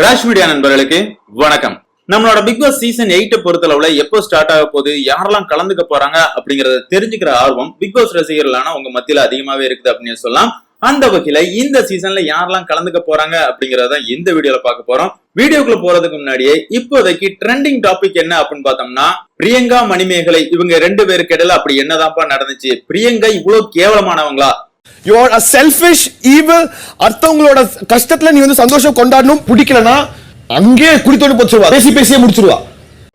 Rash media நண்பர்களுக்கு வணக்கம். நம்மளோட பிக் பாஸ் சீசன் எயிட்ட பொறுத்தளவுல எப்போ ஸ்டார்ட் ஆக போகுது யாரெல்லாம் கலந்துக்க போறாங்க அப்படிங்கறத தெரிஞ்சுக்கிற ஆர்வம் பிக் பாஸ் ரசிகர்களான உங்க மத்தியில அதிகமாவே இருக்குது அப்படின்னு சொல்லலாம். அந்த வகையில இந்த சீசன்ல யாரெல்லாம் கலந்துக்க போறாங்க அப்படிங்கறத இந்த வீடியோல பார்க்க போறோம். வீடியோக்குள்ள போறதுக்கு முன்னாடியே இப்போதைக்கு ட்ரெண்டிங் டாபிக் என்ன அப்படின்னு பார்த்தோம்னா பிரியங்கா மணிமேகலை இவங்க ரெண்டு பேருக்கு இடையில அப்படி என்னதான்ப்பா நடந்துச்சு? பிரியங்கா இவ்வளவு கேவலமானவங்களா? You are a selfish evil அடுத்தவங்களோட கஷ்டத்துல நீ வந்து சந்தோஷம் கொண்டாடணும் பிடிக்கலனா அங்கேயே குடித்தோடு போச்சுருவா பேசி பேசியே முடிச்சிருவா.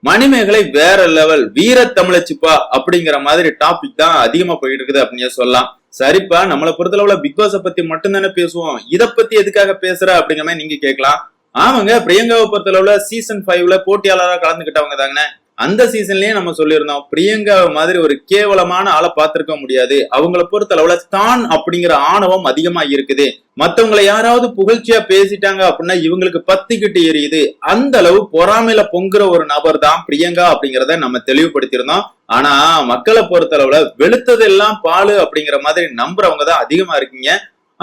மணிமேகலை வேற லெவல் வீர தமிழச்சிப்பா அப்படிங்கிற மாதிரி டாபிக் தான் அதிகமா போயிட்டு இருக்குது அப்படின்னு சொல்லலாம். சரிப்பா நம்மளை பொறுத்தளவுல பிக் பாஸ பத்தி மட்டும் தானே பேசுவோம். இத பத்தி எதுக்காக பேசுற அப்படிங்கிற மாதிரி நீங்க கேட்கலாம். ஆமாங்க பிரியங்காவை பொறுத்தளவுல சீசன் ஃபைவ்ல போட்டியாளரா கலந்துகிட்டவங்க தாங்க அந்த சீசன்லயே நம்ம சொல்லியிருந்தோம் பிரியங்கா மாதிரி ஒரு கேவலமான ஆளை பார்த்திருக்க முடியாது. அவங்கள பொறுத்தளவுல தான் அப்படிங்கிற ஆணவம் அதிகமா இருக்குது. மத்தவங்களை யாராவது புகழ்ச்சியா பேசிட்டாங்க அப்படின்னா இவங்களுக்கு பத்திக்கிட்டு எரியுது. அந்த அளவு பொறாமையில பொங்குற ஒரு நபர் தான் பிரியங்கா அப்படிங்கிறத நம்ம தெளிவுபடுத்தியிருந்தோம். ஆனா மக்களை பொறுத்தளவுல வெளுத்ததெல்லாம் பாலு அப்படிங்கிற மாதிரி நம்புறவங்க தான் அதிகமா இருக்கீங்க.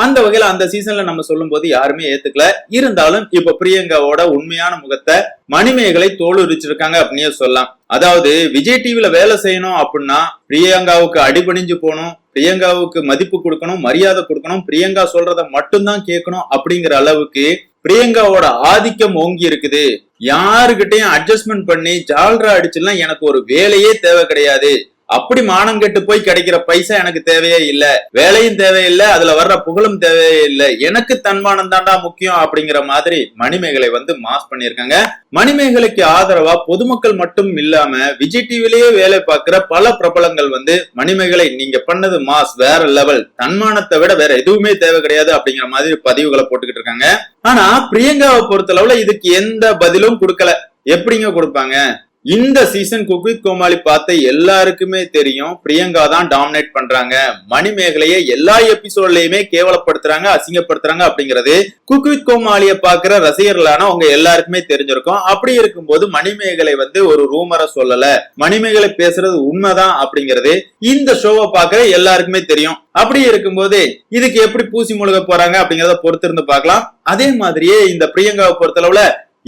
அந்த வகையில அந்த சீசன்ல நம்ம சொல்லும் போது யாருமே ஏத்துக்கல. இருந்தாலும் இப்ப பிரியங்காவோட உண்மையான முகத்தை மணிமேகலை தோலுரிச்சிருக்காங்க அப்படின்னே சொல்லலாம். அதாவது விஜய் டிவில வேலை செய்யணும் அப்படின்னா பிரியங்காவுக்கு அடிபணிஞ்சு போகணும் பிரியங்காவுக்கு மதிப்பு கொடுக்கணும் மரியாதை கொடுக்கணும் பிரியங்கா சொல்றத மட்டும்தான் கேட்கணும் அப்படிங்கிற அளவுக்கு பிரியங்காவோட ஆதிக்கம் ஓங்கி இருக்குது. யாருகிட்டயும் அட்ஜஸ்ட்மெண்ட் பண்ணி ஜால்ரா அடிச்சுலாம் எனக்கு ஒரு வேலையே தேவை கிடையாது. அப்படி மானம் கெட்டு போய் கிடைக்கிற பைசா எனக்கு தேவையே இல்லை. வேலையும் தேவையில்லை அதுல வர்ற புகழும் தேவையே இல்லை. எனக்கு தன்மானம் தாண்டா முக்கியம் அப்படிங்கிற மாதிரி மணிமேகலை வந்து மாஸ் பண்ணிருக்காங்க மணிமேகலைக்கு ஆதரவா பொதுமக்கள் மட்டும் இல்லாம விஜய் டிவிலேயே வேலை பார்க்கிற பல பிரபலங்கள் வந்து மணிமேகலை நீங்க பண்ணது மாஸ் வேற லெவல். தன்மானத்தை விட வேற எதுவுமே தேவை கிடையாது அப்படிங்கிற மாதிரி பதிவுகளை போட்டுக்கிட்டு இருக்காங்க. ஆனா பிரியங்காவை பொறுத்தளவுல இதுக்கு எந்த பதிலும் கொடுக்கல. எப்படிங்க கொடுப்பாங்க? இந்த சீசன் குக்வித் கோமாளி பார்த்த எல்லாருக்குமே தெரியும். பிரியங்கா தான் டாமினேட் பண்றாங்க. மணிமேகலையை எல்லா எபிசோட்லயுமே கேவலப்படுத்துறாங்க அசிங்கப்படுத்துறாங்க அப்படிங்கிறது குக் வித் கோமாளிய பாக்குற ரசிகர்களான அவங்க எல்லாருக்குமே தெரிஞ்சிருக்கும். அப்படி இருக்கும்போது மணிமேகலை வந்து ஒரு ரூமரை சொல்லல. மணிமேகலை பேசுறது உண்மைதான் அப்படிங்கிறது இந்த ஷோவை பாக்குற எல்லாருக்குமே தெரியும். அப்படி இருக்கும்போது இதுக்கு எப்படி பூசி முழுக போறாங்க அப்படிங்கறத பொறுத்திருந்து பார்க்கலாம். அதே மாதிரியே இந்த பிரியங்காவை பொறுத்தளவுல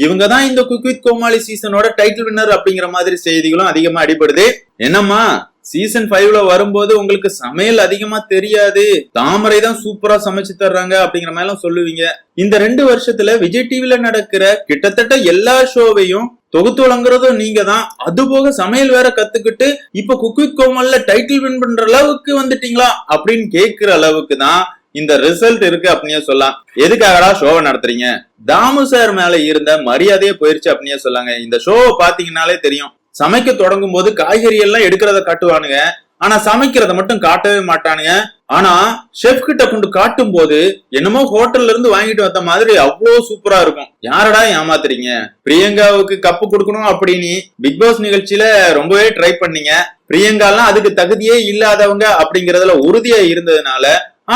இவங்க தான் இந்த குக் வித் கோமாளி சீசனோட டைட்டில் வின்னர் அப்படிங்கிற மாதிரி செய்திகளும் அதிகமா அடிபடுது. என்னம்மா? சீசன் ஃபைவ்ல வரும்போது உங்களுக்கு சமையல் அதிகமா தெரியாது. தாமரை தான் சூப்பரா சமைச்சு தர்றாங்க அப்படிங்கிற மாதிரி எல்லாம் சொல்லுவீங்க. இந்த ரெண்டு வருஷத்துல விஜய் டிவில நடக்கிற கிட்டத்தட்ட எல்லா ஷோவையும் தொகுத்து வழங்குறதும் நீங்க தான் அது போக சமையல் வேற கத்துக்கிட்டு இப்ப குக் வித் டைட்டில் வின் பண்ற அளவுக்கு வந்துட்டீங்களா அப்படின்னு கேக்குற அளவுக்கு தான் இந்த ரிசல்ட் இருக்கு அப்படின்னு சொல்லலாம். எதுக்காகடா ஷோவை நடத்துறீங்க? தாமு சார் மேல இருந்த மரியாதையே போயிருச்சு அப்படின்னு சொல்லாங்க. இந்த ஷோவை பாத்தீங்கன்னாலே தெரியும். சமைக்க தொடங்கும் போது காய்கறி எல்லாம் எடுக்கிறத காட்டுவானுங்க. ஆனா சமைக்கிறத மட்டும் காட்டவே மாட்டானுங்க. ஆனா ஷெஃப் கிட்ட கொண்டு காட்டும் போது என்னமோ ஹோட்டல்ல இருந்து வாங்கிட்டு வந்த மாதிரி அவ்வளோ சூப்பரா இருக்கும். யாரடா ஏமாத்துறீங்க? பிரியங்காவுக்கு கப்பு கொடுக்கணும் அப்படின்னு பிக் பாஸ் நிகழ்ச்சியில ரொம்பவே ட்ரை பண்ணீங்க. பிரியங்காலாம் அதுக்கு தகுதியே இல்லாதவங்க அப்படிங்கறதுல உறுதியா இருந்ததுனால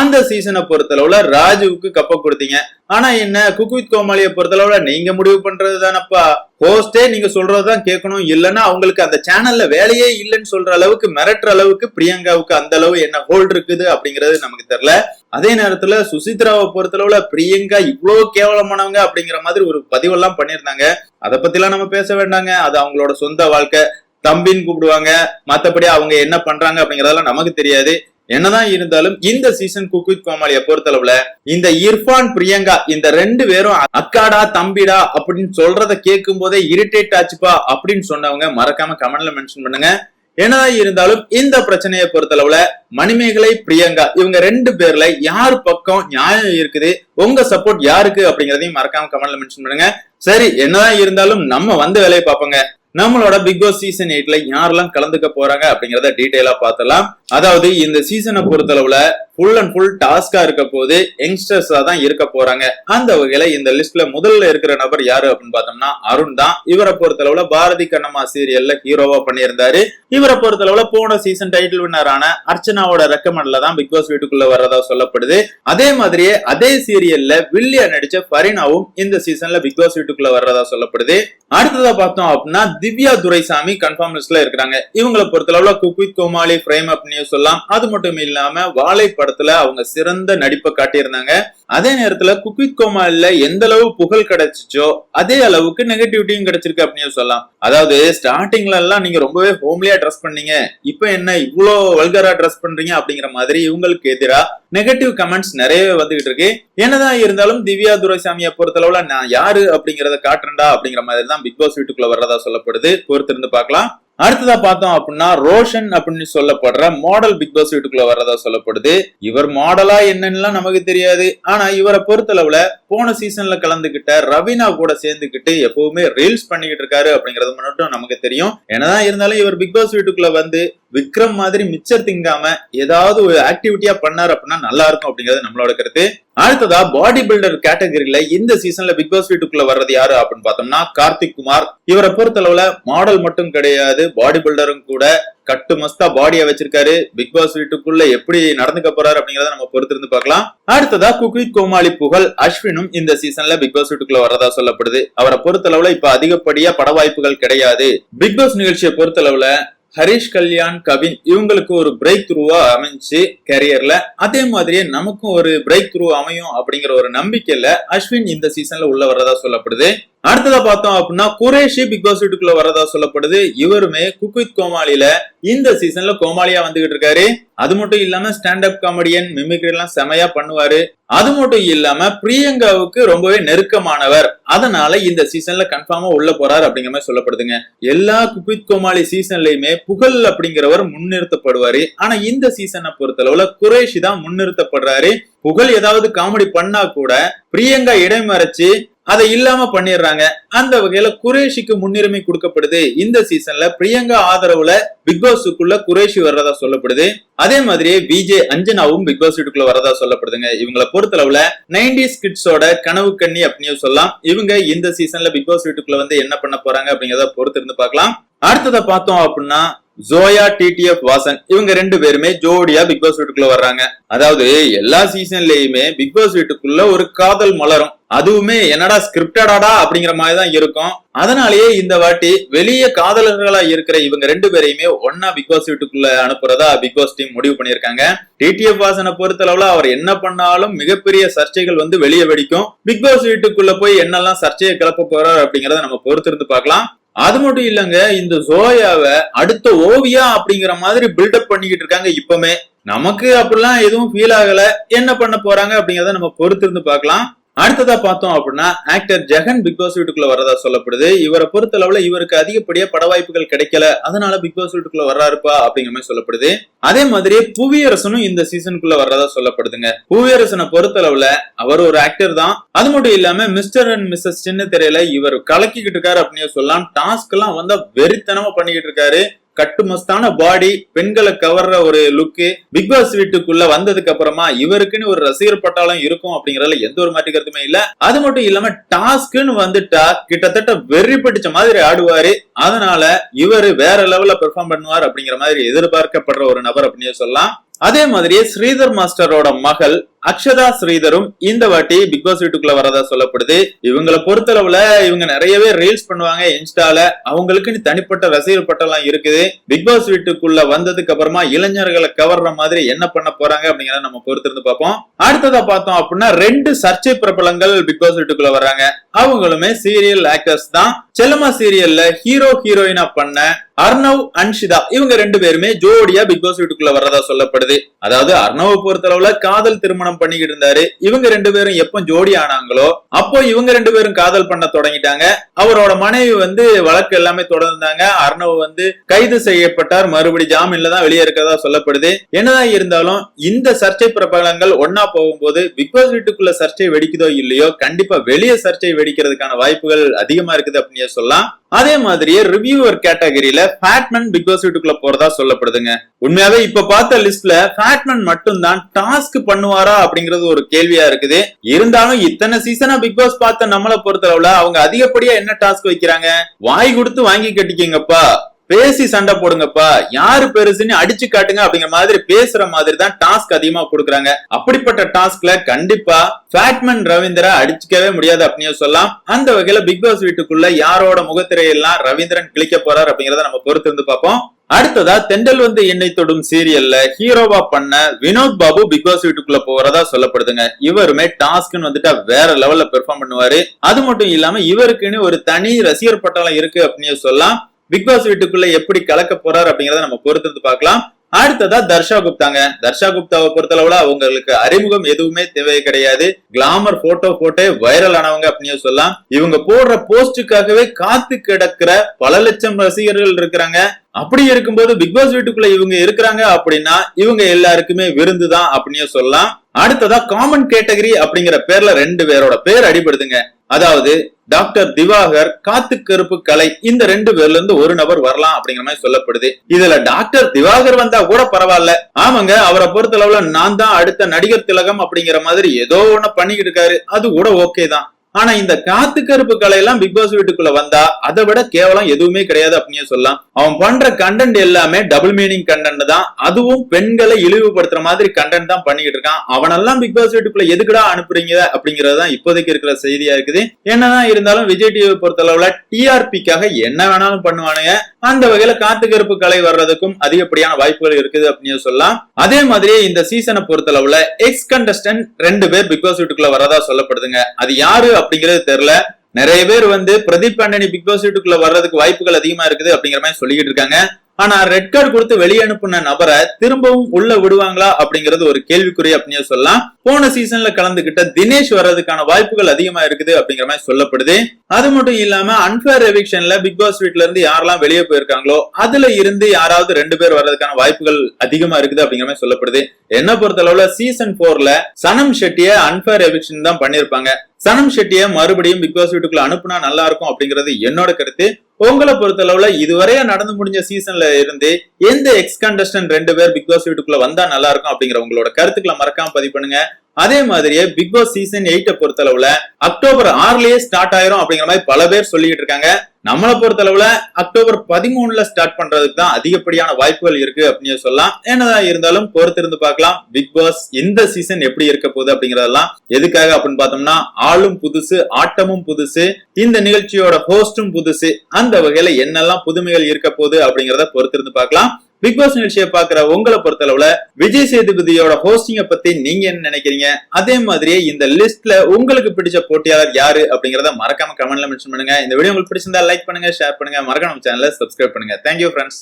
அந்த சீசனை பொறுத்தளவுல ராஜுவுக்கு கப்ப கொடுத்தீங்க. ஆனா என்ன குக்வித் கோமாளிய கோமாளியை பொறுத்தளவுல நீங்க முடிவு பண்றது தானப்பா ஹோஸ்டே நீங்க சொல்றதுதான் கேட்கணும். இல்லைன்னா அவங்களுக்கு அந்த சேனல்ல வேலையே இல்லைன்னு சொல்ற அளவுக்கு மிரட்டுற அளவுக்கு பிரியங்காவுக்கு அந்த அளவு என்ன ஹோல்ட் இருக்குது அப்படிங்கிறது நமக்கு தெரியல. அதே நேரத்துல சுசித்ராவை பொறுத்தளவுல பிரியங்கா இவ்வளவு கேவலமானவங்க அப்படிங்கிற மாதிரி ஒரு பதிவெல்லாம் பண்ணியிருந்தாங்க. அதை பத்தி எல்லாம் நம்ம பேச வேண்டாங்க. அது அவங்களோட சொந்த வாழ்க்கை. தம்பின்னு கூப்பிடுவாங்க. மத்தபடி அவங்க என்ன பண்றாங்க அப்படிங்கறதெல்லாம் நமக்கு தெரியாது. என்னதான் இருந்தாலும் இந்த சீசன் குக்வித் கோமாளிய பொறுத்தளவுல இந்த இர்ஃபான் பிரியங்கா இந்த ரெண்டு பேரும் அக்காடா தம்பிடா அப்படின்னு சொல்றத கேட்கும் போதே இரிட்டேட் ஆச்சுப்பா அப்படின்னு சொன்னவங்க மறக்காம கமெண்ட்ல மென்ஷன் பண்ணுங்க. என்னதான் இருந்தாலும் இந்த பிரச்சனையை பொறுத்தளவுல மணிமேகலை பிரியங்கா இவங்க ரெண்டு பேர்ல யார் பக்கம் நியாயம் இருக்குது உங்க சப்போர்ட் யாருக்கு அப்படிங்கறதையும் மறக்காம கமெண்ட்ல மென்ஷன் பண்ணுங்க. சரி என்னதான் இருந்தாலும் நம்ம வந்து வேலையை பார்ப்போங்க. நம்மளோட பிக் பாஸ் சீசன் எயிட்ல யாரெல்லாம் கலந்துக்க போறாங்க அப்படிங்கறத டீட்டெயிலா பார்த்தலாம் அதாவது இந்த சீசனை பொறுத்தளவுல ஃபுல் அண்ட் ஃபுல் டாஸ்கா இருக்க போது யங்ஸ்டர்ஸா தான் இருக்க போறாங்க. அந்த வகையில இந்த லிஸ்ட்ல முதல்ல இருக்கிற நபர் யாரு அப்படின்னு பார்த்தோம்னா அருண் தான். இவரை பொறுத்தளவுல பாரதி கண்ணம்மா சீரியல்ல ஹீரோவா பண்ணியிருந்தாரு. இவரை பொறுத்தளவுல போன சீசன் டைட்டில் வின்னரான அர்ச்சனாவோட ரெக்கமெண்ட்ல தான் பிக் பாஸ் வீட்டுக்குள்ள வர்றதா சொல்லப்படுது. அதே மாதிரியே அதே சீரியல்ல வில்லியா நடிச்ச ஃபரினாவும் இந்த சீசன்ல பிக் பாஸ் வீட்டுக்குள்ள வர்றதா சொல்லப்படுது. அடுத்ததா பார்த்தோம் அப்படின்னா திவ்யா துரைசாமி கன்ஃபார்ம் லிஸ்ட்ல இருக்கிறாங்க. இவங்களை பொறுத்தளவுல cook with Comali frame up அப்படின்னு சொல்லலாம். அது மட்டும் இல்லாம வாழை படத்துல அவங்க சிறந்த நடிப்பை காட்டியிருந்தாங்க. அதே நேரத்துல குக்வித் கோமாளில எந்த அளவு புகழ் கிடைச்சிச்சோ அதே அளவுக்கு நெகட்டிவிட்டியும் கிடைச்சிருக்கு அப்படின்னு சொல்லலாம். அதாவது ஸ்டார்டிங்ல எல்லாம் நீங்க ரொம்பவே ஹோம்லியா ட்ரெஸ் பண்ணீங்க. இப்ப என்ன இவ்வளோ வல்கரா ட்ரெஸ் பண்றீங்க அப்படிங்கிற மாதிரி இவங்களுக்கு எதிரா நெகட்டிவ் கமெண்ட்ஸ் நிறையவே வந்துகிட்டு இருக்கு. என்னதான் இருந்தாலும் திவ்யா துரைசாமியை பொறுத்தளவுல நான் யாரு அப்படிங்கறத காட்டுறேன்டா அப்படிங்கிற மாதிரி தான் பிக் பாஸ் வீட்டுக்குள்ள வர்றதா சொல்லப்படுது. பொறுத்திருந்து பார்க்கலாம். அடுத்ததா பார்த்தோம் அப்படின்னா ரோஷன் அப்படின்னு சொல்லப்படுற மாடல் பிக் பாஸ் வீட்டுக்குள்ள வர்றதா சொல்லப்படுது. இவர் மாடலா என்னன்னுலாம் நமக்கு தெரியாது. ஆனா இவரை பொறுத்தளவுல போன சீசன்ல கலந்துகிட்ட ரவீனா கூட சேர்ந்துக்கிட்டு எப்பவுமே ரீல்ஸ் பண்ணிக்கிட்டு இருக்காரு அப்படிங்கறது மட்டும் நமக்கு தெரியும். என்னதான் இருந்தாலும் இவர் பிக் பாஸ் வீட்டுக்குள்ள வந்து விக்ரம் மாதிரி மிச்சர் திங்காம ஏதாவது ஒரு ஆக்டிவிட்டியா பண்ணாரு அப்படின்னா நல்லா இருக்கும் அப்படிங்கிறது நம்மளோட கருத்து. அடுத்ததா பாடி பில்டர் கேட்டகரியில இந்த சீசன்ல பிக் பாஸ் வீட்டுக்குள்ள வர்றது யாரு அப்படின்னு பார்த்தோம்னா கார்த்திக் குமார். இவரை பொறுத்தளவுல மாடல் மட்டும் கிடையாது பாடி பில்டரும் கூட கட்டு மஸ்தா பாடியை வச்சிருக்காரு. பிக் பாஸ் வீட்டுக்குள்ள எப்படி நடந்துக்க போறாரு அப்படிங்கறத நம்ம பொறுத்திருந்து பார்க்கலாம். அடுத்ததா குக்வித் கோமாளி புகழ் அஸ்வினும் இந்த சீசன்ல பிக் பாஸ் வீட்டுக்குள்ள வரதா சொல்லப்படுது. அவரை பொறுத்தளவுல இப்ப அதிகப்படியா பட வாய்ப்புகள் கிடையாது. பிக் பாஸ் நிகழ்ச்சியை பொறுத்தளவுல ஹரிஷ் கல்யாண் கவின் இவங்களுக்கு ஒரு பிரேக் த்ரூவா அமைஞ்சு கரியர்ல அதே மாதிரியே நமக்கும் ஒரு பிரேக் த்ரூ அமையும் அப்படிங்கிற ஒரு நம்பிக்கையில அஸ்வின் இந்த சீசன்ல உள்ள வர்றதா சொல்லப்படுது. அடுத்ததா பார்த்தோம் அப்படின்னா குரேஷி பிக் பாஸ் வீட்டுக்குள்ள வரதா சொல்லப்படுது. இவருமே குக்வித் கோமாளியில இந்த சீசன்ல கோமாளியா வந்துகிட்டு இருக்காரு. அது மட்டும் இல்லாம ஸ்டாண்ட் அப் காமெடியன் மிமிக்ரி எல்லாம் செமையா பண்ணுவாரு. அது மட்டும் இல்லாம பிரியங்காவுக்கு ரொம்பவே நெருக்கமானவர். அதனால இந்த சீசன்ல கன்ஃபார்மா உள்ள போறாரு அப்படிங்கிற மாதிரி சொல்லப்படுதுங்க. எல்லா குக்வித் கோமாளி சீசன்லயுமே புகழ் அப்படிங்கிறவர் முன்னிறுத்தப்படுவாரு. ஆனா இந்த சீசனை பொறுத்தளவுல குரேஷி தான் முன்னிறுத்தப்படுறாரு. புகழ் ஏதாவது காமெடி பண்ணா கூட பிரியங்கா இடைமறைச்சு அதை இல்லாம பண்ணிடுறாங்க. அந்த வகையில குரேஷிக்கு முன்னுரிமை கொடுக்கப்படுது. இந்த சீசன்ல பிரியங்கா ஆதரவுல பிக் பாஸுக்குள்ள குரேஷி வர்றதா சொல்லப்படுது. அதே மாதிரியே விஜே அஞ்சனாவும் பிக் பாஸ் வீட்டுக்குள்ள வரதா சொல்லப்படுதுங்க. இவங்களை பொறுத்தளவுல நைன்டிஸ் கிட்ஸோட கனவு கண்ணி அப்படின்னு சொல்லலாம். இவங்க இந்த சீசன்ல பிக் பாஸ் வீட்டுக்குள்ள வந்து என்ன பண்ண போறாங்க அப்படிங்கறத பொறுத்து இருந்து பார்க்கலாம். அடுத்ததை பார்த்தோம் அப்படின்னா ஜோயா டிடிஎஃப் வாசன் இவங்க ரெண்டு பேருமே ஜோடியா பிக் பாஸ் வீட்டுக்குள்ள வர்றாங்க. அதாவது எல்லா சீசன்லயுமே பிக் பாஸ் வீட்டுக்குள்ள ஒரு காதல் மலரும். அதுவுமே என்னடா ஸ்கிரிப்டடாடா அப்படிங்கிற மாதிரி தான் இருக்கும். அதனாலேயே இந்த வாட்டி வெளிய காதலர்களா இருக்கிற இவங்க ரெண்டு பேரையுமே ஒன்னா பிக் பாஸ் வீட்டுக்குள்ள அனுப்புறதா பிக் பாஸ் டீம் முடிவு பண்ணிருக்காங்க டிடிஎஃப் வாசனை பொறுத்தளவுல அவர் என்ன பண்ணாலும் மிகப்பெரிய சர்ச்சைகள் வந்து வெளியே வெடிக்கும். பிக் பாஸ் வீட்டுக்குள்ள போய் என்னெல்லாம் சர்ச்சையை கிளப்ப போறார் அப்படிங்கறத நம்ம பொறுத்திருந்து பார்க்கலாம். அது மட்டும் இல்லங்க இந்த சோயாவை அடுத்த ஓவியா அப்படிங்கிற மாதிரி பில்டப் பண்ணிக்கிட்டு இருக்காங்க இப்பவுமே. நமக்கு அப்படிலாம் எதுவும் ஃபீல் ஆகல. என்ன பண்ண போறாங்க அப்படிங்கறத நம்ம பொறுத்திருந்து பார்க்கலாம். அடுத்ததா பார்த்தோம் அப்படின்னா ஆக்டர் ஜெகன் பிக் பாஸ் வீட்டுக்குள்ள வரதா சொல்லப்படுது. இவரை பொறுத்த அளவுல இவருக்கு அதிகப்படியா பட வாய்ப்புகள் கிடைக்கல. அதனால பிக் பாஸ் வீட்டுக்குள்ள வர்றாருப்பா அப்படிங்கிற மாதிரி சொல்லப்படுது. அதே மாதிரியே புவியரசனும் இந்த சீசனுக்குள்ள வர்றதா சொல்லப்படுதுங்க. புவியரசனை பொறுத்தளவுல அவர் ஒரு ஆக்டர் தான். அது மட்டும் இல்லாம மிஸ்டர் அண்ட் மிஸ்ஸஸ் சின்ன திரையில இவர் கலக்கிக்கிட்டு இருக்காரு அப்படின்னு சொல்லலாம். டாஸ்க் எல்லாம் வந்தா வெறித்தனமா பண்ணிக்கிட்டு இருக்காரு. கட்டுமஸ்தான பாடி பெண்களை கவர்ற ஒரு லுக்கு பிக் பாஸ் வீட்டுக்குள்ள வந்ததுக்கு அப்புறமா இவருக்குன்னு ஒரு ரசிகர் பட்டாளம் இருக்கும் அப்படிங்கறதுல எந்த ஒரு மாற்று கருத்துமே இல்ல. அது மட்டும் இல்லாம டாஸ்க்னு வந்துட்டா கிட்டத்தட்ட வெறி பிடிச்ச மாதிரி ஆடுவாரு. அதனால இவரு வேற லெவல்ல பெர்ஃபார்ம் பண்ணுவார் அப்படிங்கிற மாதிரி எதிர்பார்க்கப்படுற ஒரு நபர் அப்படின்னு சொல்லலாம். அதே மாதிரியே ஸ்ரீதர் மாஸ்டரோட மகள் அக்ஷதா ஸ்ரீதரும் இந்த வாட்டி பிக் பாஸ் வீட்டுக்குள்ள வரதா சொல்லப்படுது. இவங்களை பொறுத்தளவுல இவங்க நிறையவே ரீல்ஸ் பண்ணுவாங்க இன்ஸ்டால. அவங்களுக்குன்னு தனிப்பட்ட ரசிகர் பட்டம்லாம் இருக்குது. பிக் பாஸ் வீட்டுக்குள்ள வந்ததுக்கு அப்புறமா இளைஞர்களை கவர்ற மாதிரி என்ன பண்ண போறாங்க அப்படிங்கறத நம்ம பொறுத்திருந்து பார்ப்போம். அடுத்ததா பார்த்தோம் அப்படின்னா ரெண்டு சர்ச்சை பிரபலங்கள் பிக் பாஸ் வீட்டுக்குள்ள வர்றாங்க. அவங்களுமே சீரியல் ஆக்டர்ஸ் தான். செல்லமா சீரியல்ல ஹீரோ ஹீரோயினா பண்ண அர்ணவ் அன்ஷிதா இவங்க ரெண்டு பேருமே ஜோடியா பிக் பாஸ் வீட்டுக்குள்ள வர்றதா சொல்லப்படுது. அதாவது அர்ணவை பொறுத்தளவுல காதல் திருமணம் பண்ணிக்கிட்டு இருந்தாரு. இவங்க ரெண்டு பேரும் எப்போ ஜோடி ஆனாங்களோ அப்போ இவங்க ரெண்டு பேரும் காதல் பண்ண தொடங்கிட்டாங்க. அவரோட மனைவி வந்து வழக்கு எல்லாமே தொடர்ந்தாங்க. அர்ணவ் வந்து கைது செய்யப்பட்டார். மறுபடி ஜாமீன்ல தான் வெளியே இருக்கிறதா சொல்லப்படுது. என்னதான் இருந்தாலும் இந்த சர்ச்சை பிரபலங்கள் ஒன்னா போகும்போது பிக் பாஸ் வீட்டுக்குள்ள சர்ச்சை வெடிக்குதோ இல்லையோ கண்டிப்பா வெளியே சர்ச்சை வெடிக்கிறதுக்கான வாய்ப்புகள் அதிகமா இருக்குது அப்படின்னு சொல்லலாம். அதே மாதிரியே ரிவ்யூவர் கேட்டகரியில ஃபேட்மேன் பிக் பாஸ் வீட்டுக்குள்ள போறதா சொல்லப்படுதுங்க. உண்மையாவே இப்ப பார்த்த லிஸ்ட்ல ஃபேட்மேன் மட்டும்தான் டாஸ்க் பண்ணுவாரா அப்படிங்கிறது ஒரு கேள்வியா இருக்குது. இருந்தாலும் இத்தனை சீசனா பிக் பாஸ் பார்த்த நம்மளை பொறுத்தளவுல அவங்க அதிகப்படியா என்ன டாஸ்க் வைக்கிறாங்க? வாய் கொடுத்து வாங்கி கட்டிக்கங்கப்பா. பேசி சண்டை போடுங்கப்பா. யாரு பெருசுன்னு அடிச்சு காட்டுங்க அப்படிங்கிற மாதிரி பேசுற மாதிரி தான் டாஸ்க் அதிகமா கொடுக்குறாங்க. அப்படிப்பட்ட டாஸ்க்ல கண்டிப்பா ஃபேட்மேன் ரவீந்திரா அடிச்சுக்கவே முடியாது அப்படின்னு சொல்லலாம். அந்த வகையில பிக் பாஸ் வீட்டுக்குள்ள யாரோட முகத்திரையெல்லாம் ரவீந்திரன் கிளிக்க போறார் அப்படிங்கறத நம்ம பொறுத்து இருந்து பார்ப்போம். அடுத்ததா தெண்டல் வந்து எண்ணெய் தொடும் சீரியல்ல ஹீரோவா பண்ண வினோத் பாபு பிக் பாஸ் வீட்டுக்குள்ள போறதா சொல்லப்படுதுங்க. இவருமே டாஸ்க்னு வந்துட்டா வேற லெவல்ல பெர்ஃபார்ம் பண்ணுவாரு. அது மட்டும் இல்லாம இவருக்குன்னு ஒரு தனி ரசிகர் பட்டாளம் இருக்கு அப்படின்னு சொல்லலாம். பிக் பாஸ் வீட்டுக்குள்ள எப்படி கலக்க போறாரு அப்படிங்கறத நம்ம பொறுத்திருந்து பார்க்கலாம். அடுத்ததா தர்ஷா குப்தாங்க. தர்ஷா குப்தாவை பொறுத்தளவுல அவங்களுக்கு அறிமுகம் எதுவுமே தேவை கிடையாது. கிளாமர் போட்டோ போட்டே வைரல் ஆனவங்க அப்படின்னு சொல்லலாம். இவங்க போடுற போஸ்டுக்காகவே காத்து கிடக்கிற பல லட்சம் ரசிகர்கள் இருக்கிறாங்க. அப்படி இருக்கும்போது பிக் பாஸ் வீட்டுக்குள்ள இவங்க இருக்கிறாங்க அப்படின்னா இவங்க எல்லாருக்குமே விருந்து தான் அப்படின்னு சொல்லலாம். அடுத்ததா காமன் கேட்டகரி அப்படிங்கிற பேர்ல ரெண்டு பேரோட பேர் அடிபடுதுங்க. அதாவது டாக்டர் திவாகர் காத்து கருப்பு கலை இந்த ரெண்டு பேர்ல இருந்து ஒரு நபர் வரலாம் அப்படிங்கிற மாதிரி சொல்லப்படுது. இதுல டாக்டர் திவாகர் வந்தா கூட பரவாயில்ல. ஆமாங்க அவரை பொறுத்தளவுல நான் தான் அடுத்த நடிகர் திலகம் அப்படிங்கிற மாதிரி ஏதோ ஒண்ணு பண்ணிக்கிட்டு இருக்காரு. அது கூட ஓகே தான். ஆனா இந்த காத்து கருப்பு கலை எல்லாம் பிக் பாஸ் வீட்டுக்குள்ள வந்தா அதை விட கேவலம் எதுவுமே கிடையாது அப்படின்னு சொல்லலாம். அவன் பண்ற கண்டென்ட் எல்லாமே டபுள் மீனிங் கண்டென்ட் தான். அதுவும் பெண்களை இழிவுபடுத்துற மாதிரி கண்டென்ட் தான் பண்ணிக்கிட்டு இருக்கான். அவனெல்லாம் பிக் பாஸ் வீட்டுக்குள்ள எதுக்குடா அனுப்புறீங்க அப்படிங்கறது தான் இப்போதைக்கு இருக்கிற செய்தியா இருக்குது. என்னதான் இருந்தாலும் விஜய் டிவி பொறுத்தளவுல டிஆர்பிக்காக என்ன வேணாலும் பண்ணுவானுங்க. அந்த வகையில காத்து கருப்பு கலை வர்றதுக்கும் அதிகப்படியான வாய்ப்புகள் இருக்குது அப்படின்னு சொல்லலாம். அதே மாதிரியே இந்த சீசனை பொறுத்தளவுல எக்ஸ் கண்டஸ்டன்ட் ரெண்டு பேர் பிக் பாஸ் வீட்டுக்குள்ள வரதா சொல்லப்படுதுங்க. அது யாரு அப்படிங்கிறது தெரியல. நிறைய பேர் வந்து பிரதீப் ஆண்டனி பிக் பாஸ் வீட்டுக்குள்ள வர்றதுக்கு வாய்ப்புகள் அதிகமா இருக்குது அப்படிங்கிற மாதிரி சொல்லிக்கிட்டு இருக்காங்க. ஆனா ரெட் கார்டு கொடுத்து வெளியே அனுப்புன நபரை திரும்பவும் உள்ள விடுவாங்களா அப்படிங்கிறது ஒரு கேள்விக்குறி அப்படின்னு சொல்லலாம். போன சீசன்ல கலந்துகிட்ட தினேஷ் வர்றதுக்கான வாய்ப்புகள் அதிகமா இருக்குது அப்படிங்கிற மாதிரி சொல்லப்படுது. அது மட்டும் இல்லாம அன்பேர் எவிக்ஷன்ல பிக் பாஸ் வீட்ல இருந்து யாரெல்லாம் வெளியே போயிருக்காங்களோ அதுல இருந்து யாராவது ரெண்டு பேர் வர்றதுக்கான வாய்ப்புகள் அதிகமா இருக்குது அப்படிங்கிற மாதிரி சொல்லப்படுது. என்ன பொறுத்தளவுல சீசன் போர்ல சனம் ஷெட்டிய அன்பேர் எவிக்ஷன் தான் பண்ணிருப்பாங்க சனம் ஷெட்டிய மறுபடியும் பிக் பாஸ் வீட்டுக்குள்ள அனுப்புனா நல்லா இருக்கும் அப்படிங்கிறது என்னோட கருத்து. உங்களை பொறுத்தளவுல இதுவரையா நடந்து முடிஞ்ச சீசன்ல இருந்து எந்த எக்ஸ் கண்டஸ்டன் ரெண்டு பேர் பிக் பாஸ் வீட்டுக்குள்ள வந்தா நல்லா இருக்கும் அப்படிங்கிற உங்களோட கருத்துக்களை மறக்காம பதிவு பண்ணுங்க. அதே மாதிரியே பிக் பாஸ் சீசன் எயிட்ட பொறுத்தளவுல அக்டோபர் ஆறுலயே ஸ்டார்ட் ஆயிரும் அப்படிங்கிற மாதிரி பல பேர் சொல்லிட்டு இருக்காங்க. நம்மளை பொறுத்தளவுல அக்டோபர் பதிமூணுல ஸ்டார்ட் பண்றதுக்கு தான் அதிகப்படியான வாய்ப்புகள் இருக்கு அப்படின்னு சொல்லலாம். என்னதான் இருந்தாலும் பொறுத்திருந்து பார்க்கலாம். பிக் பாஸ் இந்த சீசன் எப்படி இருக்க போகுது அப்படிங்கறதெல்லாம் எதுக்காக அப்படின்னு பார்த்தோம்னா ஆளும் புதுசு ஆட்டமும் புதுசு இந்த நிகழ்ச்சியோட ஹோஸ்டும் புதுசு அந்த வகையில என்னெல்லாம் புதுமைகள் இருக்க போகுது அப்படிங்கறத பொறுத்திருந்து பார்க்கலாம். பிக் பாஸ் நிகழ்ச்சியை பாக்குற உங்களை பொறுத்தளவுல விஜய் சேதுபதியோட ஹோஸ்டிங்க பத்தி நீங்க என்ன நினைக்கிறீங்க? அதே மாதிரியே இந்த லிஸ்ட்ல உங்களுக்கு பிடிச்ச போட்டியாளர் யாரு அப்படிங்கறத மறக்காம கமெண்ட்ல மென்ஷன் பண்ணுங்க. இந்த வீடியோ உங்களுக்கு பிடிச்சிருந்தா லைக் பண்ணுங்க ஷேர் பண்ணுங்க. மறக்காம சேனல சப்ஸ்கிரைப் பண்ணுங்க. Thank you friends